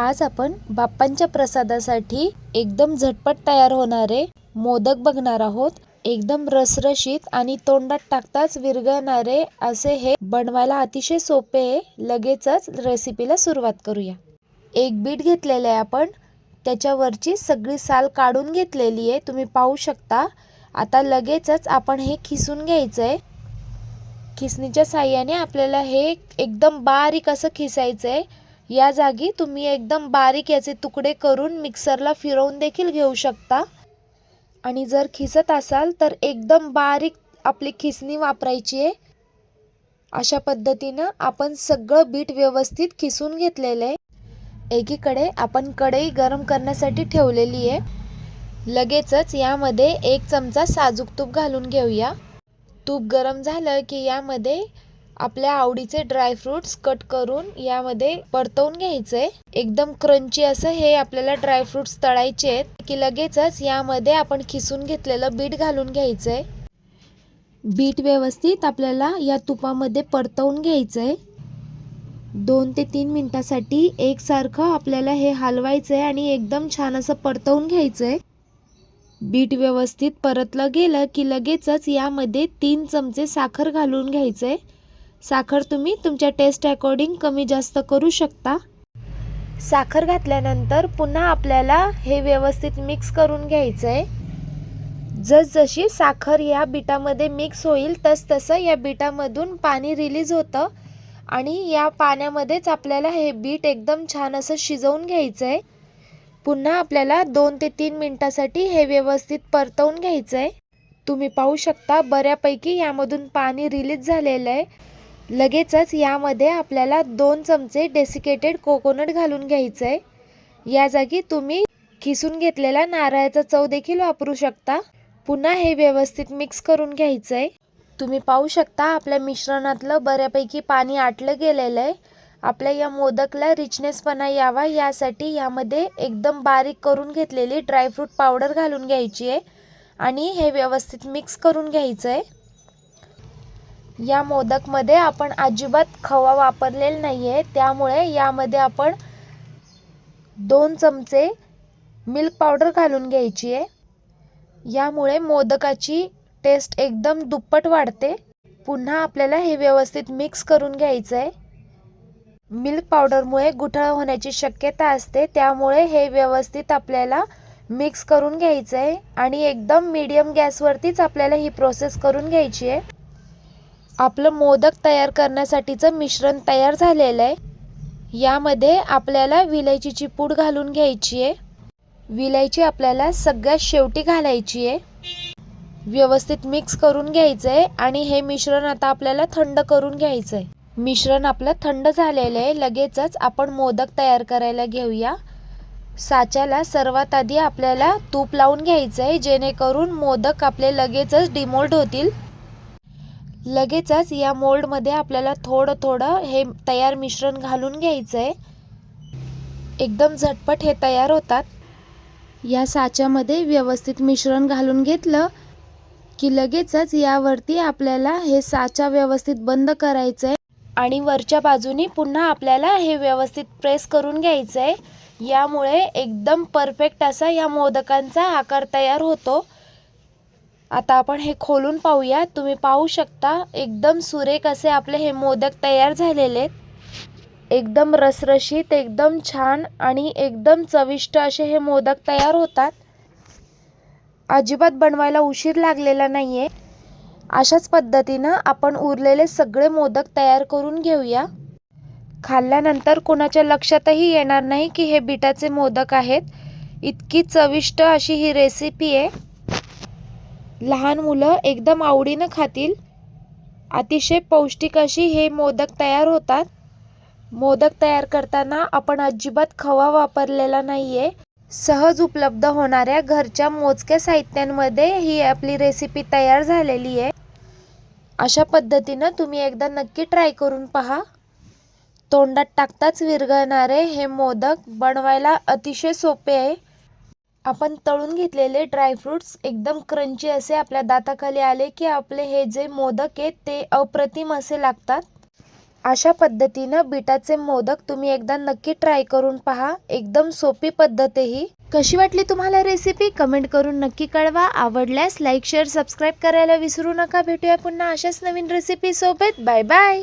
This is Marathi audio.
आज आपण बाप्पांच्या प्रसादासाठी एकदम झटपट तयार होणारे मोदक बघणार आहोत. एकदम रसरशीत आणि तोंडात टाकताच विरघळणारे असे हे बनवायला अतिशय सोपे आहे. लगेचच रेसिपीला सुरुवात करूया. एक बीट घेतलेलं आहे आपण. त्याच्यावरची सगळी साल काढून घेतलेली आहे. तुम्ही पाहू शकता. आता लगेचच आपण हे खिसून घ्यायचं आहे खिसणीच्या साह्याने आपल्याला हे एकदम बारीक असं खिसायचं आहे या जागी तुम्ही एकदम बारीक याचे तुकडे करून मिक्सरला फिरवून देखील घेऊ शकता. आणि जर खिसत असाल तर एकदम बारीक आपली खिसणी वापरायची आहे. अशा पद्धतीनं आपण सगळं बीट व्यवस्थित खिसून घेतलेलं आहे. एकीकडे आपण कढई गरम करण्यासाठी ठेवलेली आहे. लगेचच यामध्ये एक चमचा साजूक तूप घालून घेऊया. तूप गरम झालं की यामध्ये आपल्या आवडीचे ड्रायफ्रुट्स कट करून यामध्ये परतवून घ्यायचे. एकदम क्रंची असं हे आपल्याला ड्रायफ्रुट्स तळायचे आहेत. की लगेचच यामध्ये आपण खिसून घेतलेलं बीट घालून घ्यायचंय बीट व्यवस्थित आपल्याला या तुपामध्ये परतवून घ्यायचंय दोन ते तीन मिनटासाठी एकसारखं आपल्याला हे हलवायचं आहे आणि एकदम छान असं परतवून घ्यायचं. आहे बीट व्यवस्थित परतलं गेलं की लगेचच यामध्ये तीन चमचे साखर घालून घ्यायचं. आहे साखर तुम्ही तुमच्या टेस्ट अकॉर्डिंग कमी जास्त करू शकता. साखर घातल्यानंतर पुन्हा आपल्याला हे व्यवस्थित मिक्स करून घ्यायचं आहे जसजशी साखर या बिटामध्ये मिक्स होईल तसतसं या बिटामधून पाणी रिलीज होतं आणि या पाण्यामध्येच आपल्याला हे बीट एकदम छान असं शिजवून घ्यायचं आहे पुन्हा आपल्याला दोन ते तीन मिनटासाठी हे व्यवस्थित परतवून घ्यायचं आहे तुम्ही पाहू शकता बऱ्यापैकी यामधून पाणी रिलीज झालेलं आहे. लगेचच यामध्ये आपल्याला दोन चमचे डेसिकेटेड कोकोनट घालून घ्यायचं आहे या जागी तुम्ही खिसून घेतलेला नारळाचा चव देखील वापरू शकता. पुन्हा हे व्यवस्थित मिक्स करून घ्यायचं आहे तुम्ही पाहू शकता आपल्या मिश्रणातलं बऱ्यापैकी पाणी आटलं गेलेलं आहे. आपल्या या मोदकला रिचनेसपणा यावा यासाठी यामध्ये एकदम बारीक करून घेतलेली ड्रायफ्रूट पावडर घालून घ्यायची आहे. आणि हे व्यवस्थित मिक्स करून घ्यायचं आहे या मोदकमध्ये आपण अजिबात खवा वापरलेला नाही आहे त्यामुळे यामध्ये आपण दोन चमचे मिल्क पावडर घालून घ्यायची आहे यामुळे मोदकाची टेस्ट एकदम दुप्पट वाढते. पुन्हा आपल्याला हे व्यवस्थित मिक्स करून घ्यायचं आहे मिल्क पावडरमुळे गुठळ होण्याची शक्यता असते. त्यामुळे हे व्यवस्थित आपल्याला मिक्स करून घ्यायचं आहे आणि एकदम मीडियम गॅसवरतीच आपल्याला ही प्रोसेस करून घ्यायची आहे आपलं मोदक तयार करण्यासाठीचं मिश्रण तयार झालेलं आहे. यामध्ये आपल्याला विलायचीची पूड घालून घ्यायची आहे. विलायची आपल्याला सगळ्यात शेवटी घालायची आहे. व्यवस्थित मिक्स करून घ्यायचं आहे आणि हे मिश्रण आता आपल्याला थंड करून घ्यायचं आहे मिश्रण आपलं थंड झालेलं आहे. लगेचच आपण मोदक तयार करायला घेऊया. साच्याला सर्वात आधी आपल्याला तूप लावून घ्यायचं आहे जेणेकरून मोदक आपले लगेचच डिमोल्ड होतील. लगेचच या मोल्डमध्ये आपल्याला थोडं थोडं हे तयार मिश्रण घालून घ्यायचं आहे एकदम झटपट हे तयार होतात. या साच्यामध्ये व्यवस्थित मिश्रण घालून घेतलं की लगेचच यावरती आपल्याला हे साचा व्यवस्थित बंद करायचं आहे आणि वरच्या बाजूनी पुन्हा आपल्याला हे व्यवस्थित प्रेस करून घ्यायचं आहे यामुळे एकदम परफेक्ट असा या मोदकांचा आकार तयार होतो. आता आपण हे खोलून पाहूया तुम्ही पाहू शकता एकदम सुरेख असे आपले हे मोदक तयार झालेले आहेत. एकदम रसरशीत एकदम छान आणि एकदम चविष्ट असे हे मोदक तयार होतात. अजिबात बनवायला उशीर लागलेला नाही आहे अशाच पद्धतीनं आपण उरलेले सगळे मोदक तयार करून घेऊया. खाल्ल्यानंतर कोणाच्या लक्षातही येणार नाही की हे बिटाचे मोदक आहेत. इतकी चविष्ट अशी ही रेसिपी आहे. लहान मुलं एकदम आवडीनं खातील. अतिशय पौष्टिक अशी हे मोदक तयार होतात. मोदक तयार करताना आपण अजिबात खवा वापरलेला नाही आहे सहज उपलब्ध होणाऱ्या घरच्या मोजक्या साहित्यांमध्ये ही आपली रेसिपी तयार झालेली आहे. अशा पद्धतीनं तुम्ही एकदा नक्की ट्राय करून पहा. तोंडात टाकताच विरघळणारे हे मोदक बनवायला अतिशय सोपे आहे. आपण तळून घेतलेले ड्रायफ्रुट्स एकदम क्रंची असे आपल्या दाताखाली आले की आपले हे जे मोदक आहेत ते अप्रतिम असे लागतात. अशा पद्धतीनं बिटाचे मोदक तुम्ही एकदा नक्की ट्राय करून पहा. एकदम सोपी पद्धत ही. कशी वाटली तुम्हाला रेसिपी? कमेंट करून नक्की कळवा. आवडल्यास लाईक शेअर सबस्क्राईब करायला विसरू नका. भेटूया पुन्हा अशाच नवीन रेसिपी सोबत. Bye bye.